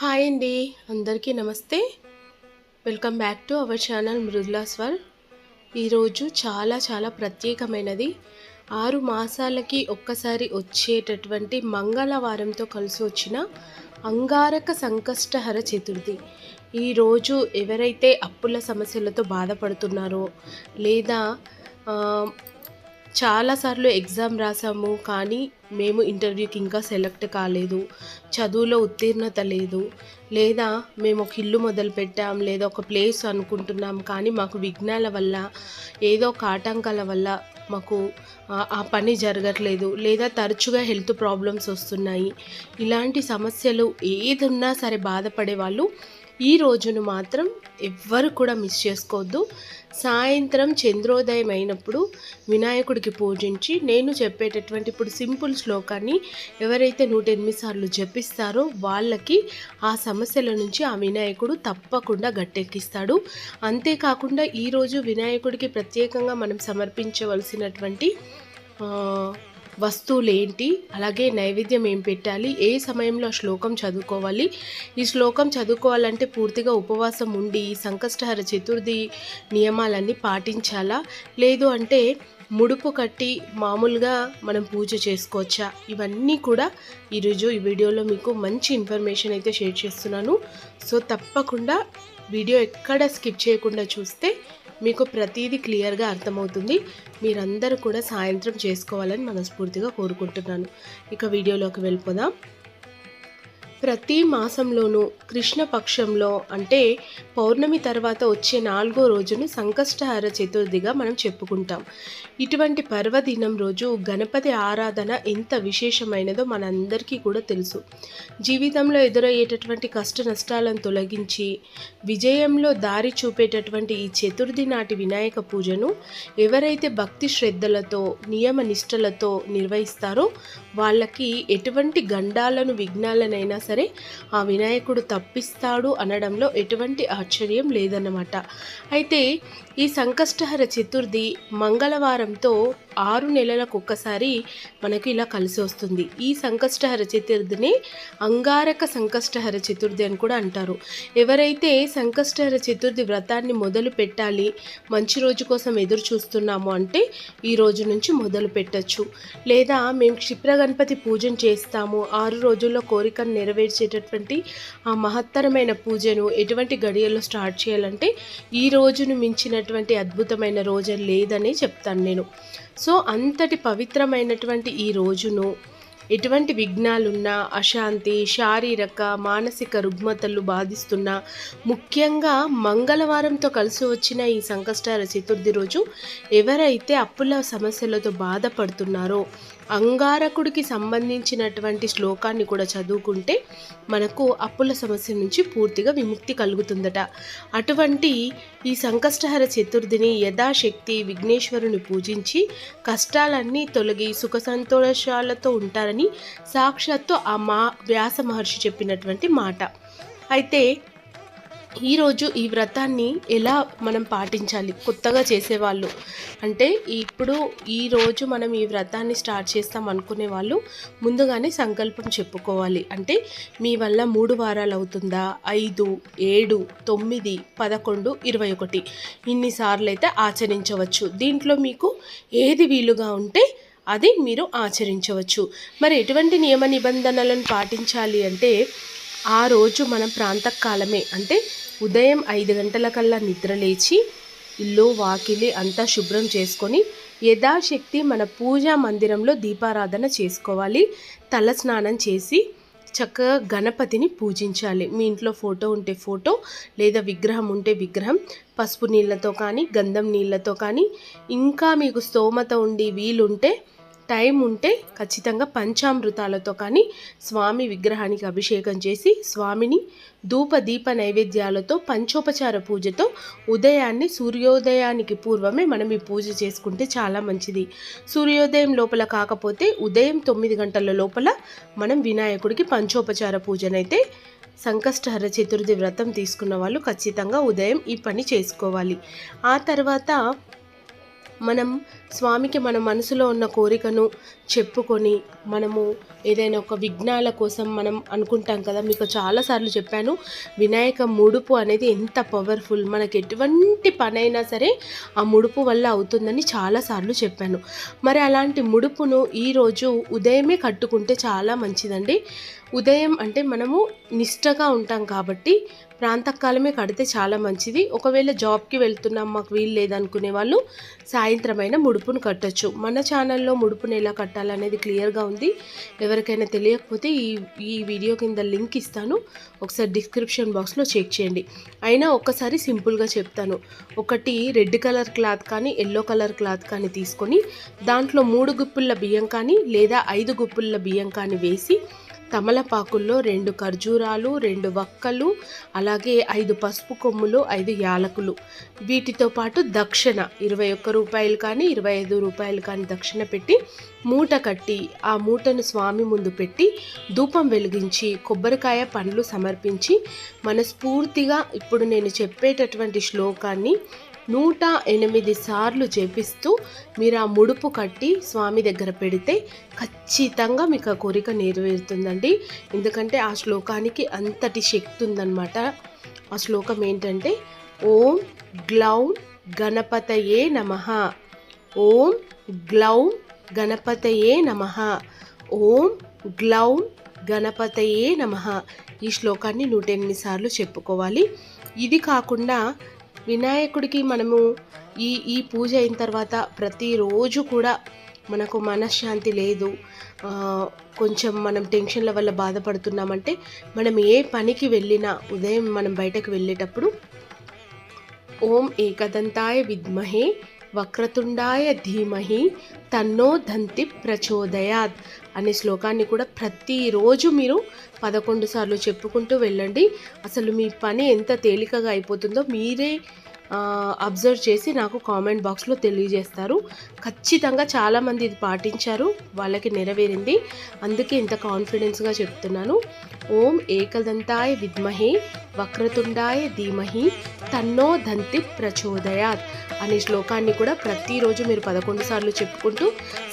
Hi అండి. అందరికీ నమస్తే. Welcome back to our channel Mrudula Swar. ఈరోజు చాలా చాలా ప్రత్యేకమైనది. ఆరు మాసాలకి ఒక్కసారి వచ్చేటటువంటి మంగళవారంతో కలిసి వచ్చిన అంగారక సంకష్టహర చతుర్థి. ఈరోజు ఎవరైతే అప్పుల సమస్యలతో బాధపడుతున్నారో లేదా చాలాసార్లు ఎగ్జామ్ రాసాము కానీ మేము ఇంటర్వ్యూకి ఇంకా సెలెక్ట్ కాలేదు. చదువులో ఉత్తీర్ణత లేదు. లేదా మేము ఒక ఇల్లు మొదలు పెట్టాం లేదా ఒక ప్లేస్ అనుకుంటున్నాం కానీ మాకు విఘ్నాల వల్ల ఏదో ఒక ఆటంకాల వల్ల మాకు ఆ- పని జరగట్లేదు. లేదా తరచుగా హెల్త్ ప్రాబ్లమ్స్ వస్తున్నాయి. ఇలాంటి సమస్యలు ఏదున్నా సరే బాధపడే వాళ్ళు ఈ రోజును మాత్రం ఎవ్వరు కూడా మిస్ చేసుకోవద్దు. సాయంత్రం చంద్రోదయం అయినప్పుడు వినాయకుడికి పూజించి నేను చెప్పేటటువంటి ఇప్పుడు సింపుల్ శ్లోకాన్ని ఎవరైతే నూట ఎనిమిది సార్లు జపిస్తారో వాళ్ళకి ఆ సమస్యల నుంచి ఆ వినాయకుడు తప్పకుండా గట్టెక్కిస్తాడు. అంతేకాకుండా ఈరోజు వినాయకుడికి ప్రత్యేకంగా మనం సమర్పించవలసినటువంటి వస్తువులు ఏంటి అలాగే నైవేద్యం ఏం పెట్టాలి ఏ సమయంలో ఆ శ్లోకం చదువుకోవాలి. ఈ శ్లోకం చదువుకోవాలంటే పూర్తిగా ఉపవాసం ఉండి ఈ సంకష్టహర చతుర్థి నియమాలన్నీ పాటించాలా? లేదు అంటే ముడుపు కట్టి మామూలుగా మనం పూజ చేసుకోవచ్చా? ఇవన్నీ కూడా ఈరోజు ఈ వీడియోలో మీకు మంచి ఇన్ఫర్మేషన్ అయితే షేర్ చేస్తున్నాను. సో తప్పకుండా వీడియో ఎక్కడ స్కిప్ చేయకుండా చూస్తే మీకు ప్రతిదీ క్లియర్గా అర్థమవుతుంది. మీరందరూ కూడా సాయంత్రం చేసుకోవాలని మనస్ఫూర్తిగా కోరుకుంటున్నాను. ఇక వీడియోలోకి వెళ్ళిపోదాం. ప్రతి మాసంలోనూ కృష్ణపక్షంలో అంటే పౌర్ణమి తర్వాత వచ్చే నాలుగో రోజును సంకష్టహార చతుర్థిగా మనం చెప్పుకుంటాం. ఇటువంటి పర్వదినం రోజు గణపతి ఆరాధన ఎంత విశేషమైనదో మనందరికీ కూడా తెలుసు. జీవితంలో ఎదురయ్యేటటువంటి కష్ట నష్టాలను తొలగించి విజయంలో దారి చూపేటటువంటి ఈ చతుర్థి నాటి వినాయక పూజను ఎవరైతే భక్తి శ్రద్ధలతో నియమ నిష్టలతో నిర్వహిస్తారో వాళ్ళకి ఎటువంటి గండాలను విఘ్నాలనైనా సరే ఆ వినాయకుడు తప్పిస్తాడు అనడంలో ఎటువంటి ఆశ్చర్యం లేదన్నమాట. అయితే ఈ సంకష్టహర చతుర్థి మంగళవారంతో ఆరు నెలలకు ఒక్కసారి మనకు ఇలా కలిసి వస్తుంది. ఈ సంకష్టహర చతుర్థిని అంగారక సంకష్టహర చతుర్థి అని కూడా అంటారు. ఎవరైతే సంకష్టహర చతుర్థి వ్రతాన్ని మొదలు పెట్టాలి మంచి రోజు కోసం ఎదురు చూస్తున్నాము అంటే ఈ రోజు నుంచి మొదలు పెట్టచ్చు. లేదా మేము క్షిప్ర గణపతి పూజను చేస్తాము ఆరు రోజుల్లో కోరికను నెరవేర్చేటటువంటి ఆ మహత్తరమైన పూజను ఎటువంటి గడియల్లో స్టార్ట్ చేయాలంటే ఈ రోజును మించినటువంటి అద్భుతమైన రోజు లేదని చెప్తాను నేను. సో అంతటి పవిత్రమైనటువంటి ఈ రోజును ఎటువంటి విఘ్నాలున్నా అశాంతి శారీరక మానసిక రుగ్మతలు బాధిస్తున్నా ముఖ్యంగా మంగళవారంతో కలిసి వచ్చిన ఈ సంకష్టాల చతుర్థి రోజు ఎవరైతే అప్పుల సమస్యలతో బాధపడుతున్నారో అంగారకుడికి సంబంధించినటువంటి శ్లోకాన్ని కూడా చదువుకుంటే మనకు అప్పుల సమస్య నుంచి పూర్తిగా విముక్తి కలుగుతుందట. అటువంటి ఈ సంకష్టహర చతుర్థిని యథాశక్తి విఘ్నేశ్వరుని పూజించి కష్టాలన్నీ తొలగి సుఖ సంతోషాలతో ఉంటారని సాక్షాత్తు ఆ మా వ్యాస మహర్షి చెప్పినటువంటి మాట. అయితే ఈరోజు ఈ వ్రతాన్ని ఎలా మనం పాటించాలి? కొత్తగా చేసేవాళ్ళు. అంటే ఇప్పుడు ఈరోజు మనం ఈ వ్రతాన్ని స్టార్ట్ చేస్తాం అనుకునే వాళ్ళు ముందుగానే సంకల్పం చెప్పుకోవాలి. అంటే మీ వల్ల మూడు వారాలు అవుతుందా? ఐదు ఏడు తొమ్మిది పదకొండు ఇరవై ఒకటి. ఇన్నిసార్లు అయితే ఆచరించవచ్చు. దీంట్లో మీకు ఏది వీలుగా ఉంటే అది మీరు ఆచరించవచ్చు. మరి ఎటువంటి నియమ నిబంధనలను పాటించాలి అంటే ఆ రోజు మన ప్రాంతకాలమే. అంటే ఉదయం ఐదు గంటలకల్లా నిద్ర లేచి ఇల్లు వాకిలి అంతా శుభ్రం చేసుకొని యథాశక్తి మన పూజా మందిరంలో దీపారాధన చేసుకోవాలి. తల స్నానం చేసి చక్కగా గణపతిని పూజించాలి. మీ ఇంట్లో ఫోటో ఉంటే ఫోటో లేదా విగ్రహం ఉంటే విగ్రహం పసుపు నీళ్ళతో కానీ గంధం నీళ్ళతో కానీ ఇంకా మీకు స్తోమత ఉండి వీలుంటే టైం ఉంటే ఖచ్చితంగా పంచామృతాలతో కానీ స్వామి విగ్రహానికి అభిషేకం చేసి స్వామిని ధూప దీప నైవేద్యాలతో పంచోపచార పూజతో ఉదయాన్నే సూర్యోదయానికి పూర్వమే మనం ఈ పూజ చేసుకుంటే చాలా మంచిది. సూర్యోదయం లోపల కాకపోతే ఉదయం తొమ్మిది గంటల లోపల మనం వినాయకుడికి పంచోపచార పూజనైతే సంకష్టహర చతుర్థి వ్రతం తీసుకున్న వాళ్ళు ఖచ్చితంగా ఉదయం ఈ పని చేసుకోవాలి. ఆ తర్వాత మనం స్వామికి మన మనసులో ఉన్న కోరికను చెప్పుకొని మనము ఏదైనా ఒక విఘ్నాల కోసం మనం అనుకుంటాం కదా. మీకు చాలాసార్లు చెప్పాను వినాయక ముడుపు అనేది ఎంత పవర్ఫుల్ మనకి ఎటువంటి పనైనా సరే ఆ ముడుపు వల్ల అవుతుందని చాలాసార్లు చెప్పాను. మరి అలాంటి ముడుపును ఈరోజు ఉదయమే కట్టుకుంటే చాలా మంచిదండి. ఉదయం అంటే మనము నిష్టగా ఉంటాం కాబట్టి ప్రాంతకాలమే కడితే చాలా మంచిది. ఒకవేళ జాబ్కి వెళ్తున్నాం మాకు వీలు లేదనుకునే వాళ్ళు సాయంత్రమైన ముడుపును కట్టొచ్చు. మన ఛానల్లో ముడుపును ఎలా కట్టాలనేది క్లియర్గా ఉంది. ఎవరికైనా తెలియకపోతే ఈ ఈ వీడియో కింద లింక్ ఇస్తాను. ఒకసారి డిస్క్రిప్షన్ బాక్స్లో చెక్ చేయండి. అయినా ఒక్కసారి సింపుల్గా చెప్తాను. ఒకటి రెడ్ కలర్ క్లాత్ కానీ ఎల్లో కలర్ క్లాత్ కానీ తీసుకొని దాంట్లో మూడు గుప్పుల బియ్యం కానీ లేదా ఐదు గుప్పుల బియ్యం కానీ వేసి తమలపాకుల్లో రెండు ఖర్జూరాలు రెండు వక్కలు అలాగే ఐదు పసుపు కొమ్ములు ఐదు యాలకులు. వీటితో పాటు దక్షిణ ఇరవై ఒక్క రూపాయలు కానీ ఇరవై ఐదు రూపాయలు కానీ దక్షిణ పెట్టి మూట కట్టి ఆ మూటను స్వామి ముందు పెట్టి ధూపం వెలిగించి కొబ్బరికాయ పండ్లు సమర్పించి మనస్ఫూర్తిగా ఇప్పుడు నేను చెప్పేటటువంటి శ్లోకాన్ని నూట ఎనిమిది సార్లు చేపిస్తూ మీరు ఆ ముడుపు కట్టి స్వామి దగ్గర పెడితే ఖచ్చితంగా మీకు ఆ కోరిక నెరవేరుతుందండి. ఎందుకంటే ఆ శ్లోకానికి అంతటి శక్తి ఉందన్నమాట. ఆ శ్లోకం ఏంటంటే ఓం గ్లౌం గణపతయే నమ. ఓం గ్లౌం గణపతయే నమ. ఓం గ్లౌం గణపతయే నమ. ఈ శ్లోకాన్ని నూట ఎనిమిది సార్లు చెప్పుకోవాలి. ఇది కాకుండా వినాయకుడికి మనము ఈ ఈ పూజ అయిన తర్వాత ప్రతిరోజు కూడా మనకు మనశ్శాంతి లేదు. కొంచెం మనం టెన్షన్ల వల్ల బాధపడుతున్నామంటే మనం ఏ పనికి వెళ్ళినా ఉదయం మనం బయటకు వెళ్ళేటప్పుడు ఓం ఏకదంతాయ విద్మహే వక్రతుండాయ ధీమహి తన్నో దంతి ప్రచోదయాత్ అనే శ్లోకాన్ని కూడా ప్రతిరోజు మీరు పదకొండు సార్లు చెప్పుకుంటూ వెళ్ళండి. అసలు మీ పని ఎంత తేలికగా అయిపోతుందో మీరే అబ్జర్వ్ చేసి నాకు కామెంట్ బాక్స్లో తెలియజేస్తారు. ఖచ్చితంగా చాలామంది ఇది పాటించారు వాళ్ళకి నెరవేరింది. అందుకే ఇంత కాన్ఫిడెన్స్గా చెప్తున్నాను. ఓం ఏకదంతాయ విద్మహే వక్రతుండాయ ధీమహి తన్నో దంతి ప్రచోదయాత్ అనే శ్లోకాన్ని కూడా ప్రతిరోజు మీరు పదకొండు సార్లు చెప్పుకుంటూ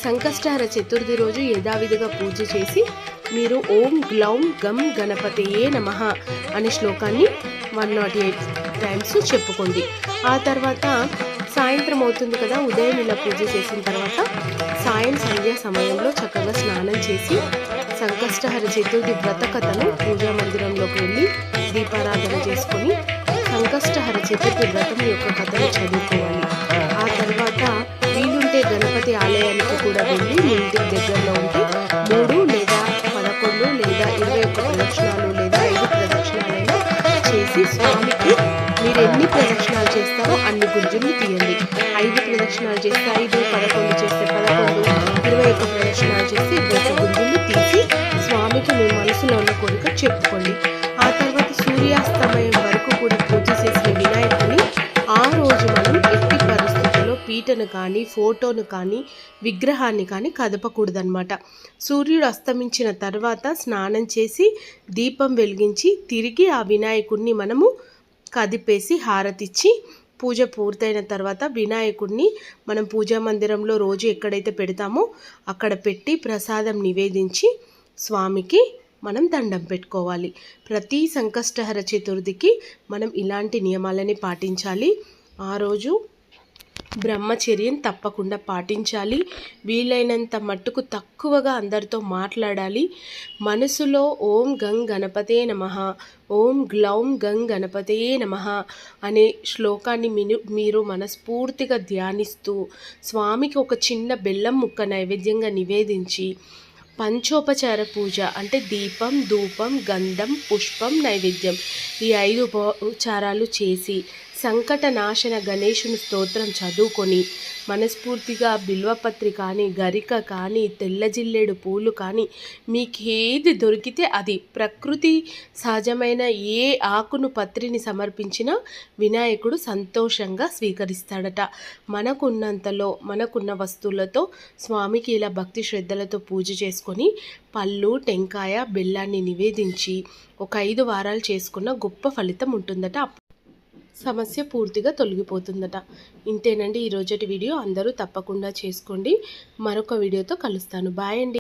సంకష్టహర చతుర్థి రోజు యథావిధిగా పూజ చేసి మీరు ఓం గ్లౌం గం గణపతియే నమ అనే శ్లోకాన్ని వన్ నాట్ ఎయిట్ టైమ్స్ చెప్పుకోండి. ఆ తర్వాత సాయంత్రం అవుతుంది కదా ఉదయం ఇలా పూజ చేసిన తర్వాత సాయం సంధ్యా సమయంలో చక్కగా స్నానం చేసి సంకష్టహర చతుర్థి వ్రత కథను పూజా మందిరంలోకి వెళ్ళి దీపారాధన చేసుకొని సంకష్టహర చతుర్థి వ్రతం యొక్క కథను చదువుకోవాలి. ఆ తర్వాత వీలుంటే గణపతి ఆలయానికి కూడా వెళ్ళి మీ ఇంటికి దగ్గరలో ఉంటే మూడు లేదా పదకొండు లేదా ఇరవై ఒక్క ప్రదక్షిణాలు లేదా ఐదు ప్రదక్షిణాలైనా చేసి స్వామి మీరు ఎన్ని ప్రదక్షిణాలు చేస్తారో అన్ని గుంజులు తీయండి. ఐదు ప్రదక్షిణాలు చేస్తే ఐదు పదకొండు చేస్తే పదకొండు ఇరవై ఒక్క ప్రదక్షిణాలు చేస్తే ఇరవై ఒక్క తీసి స్వామికి మీ మనసులో ఉన్న కోరిక చెప్పుకోండి. ఆ తర్వాత సూర్యాస్తమయం వరకు కూడా పూజ చేసిన వినాయకుని ఆ రోజు మనం ఎట్టి పరిస్థితుల్లో పీటను కానీ ఫోటోను కానీ విగ్రహాన్ని కానీ కదపకూడదనమాట సూర్యుడు అస్తమించిన తర్వాత స్నానం చేసి దీపం వెలిగించి తిరిగి ఆ వినాయకుడిని మనము కదిపేసి హారతిచ్చి పూజ పూర్తయిన తర్వాత వినాయకుడిని మనం పూజా మందిరంలో రోజు ఎక్కడైతే పెడతామో అక్కడ పెట్టి ప్రసాదం నివేదించి స్వామికి మనం దండం పెట్టుకోవాలి. ప్రతి సంకష్టహర చతుర్థికి మనం ఇలాంటి నియమాలని పాటించాలి. ఆ రోజు బ్రహ్మచర్యం తప్పకుండా పాటించాలి. వీలైనంత మట్టుకు తక్కువగా అందరితో మాట్లాడాలి. మనసులో ఓం గం గణపతే నమ ఓం గ్లౌం గంగ్ గణపతే నమ అనే శ్లోకాన్ని మిను మీరు మనస్ఫూర్తిగా ధ్యానిస్తూ స్వామికి ఒక చిన్న బెల్లం ముక్క నైవేద్యంగా నివేదించి పంచోపచార పూజ అంటే దీపం ధూపం గంధం పుష్పం నైవేద్యం ఈ ఐదు ఉపచారాలు చేసి సంకట నాశన గణేషుని స్తోత్రం చదువుకొని మనస్ఫూర్తిగా బిల్వపత్రి కానీ గరిక కానీ తెల్లజిల్లేడు పూలు కానీ మీకు ఏది దొరికితే అది. ప్రకృతి సహజమైన ఏ ఆకును పత్రిని సమర్పించినా వినాయకుడు సంతోషంగా స్వీకరిస్తాడట. మనకున్నంతలో మనకున్న వస్తువులతో స్వామికి ఇలా భక్తి శ్రద్ధలతో పూజ చేసుకొని పళ్ళు టెంకాయ బెల్లాన్ని నివేదించి ఒక ఐదు వారాలు చేసుకున్న గొప్ప ఫలితం ఉంటుందట. సమస్య పూర్తిగా తొలగిపోతుందట. ఇంతేనండి ఈరోజటి వీడియో. అందరూ తప్పకుండా చేసుకోండి. మరొక వీడియోతో కలుస్తాను. బాయ్ అండి.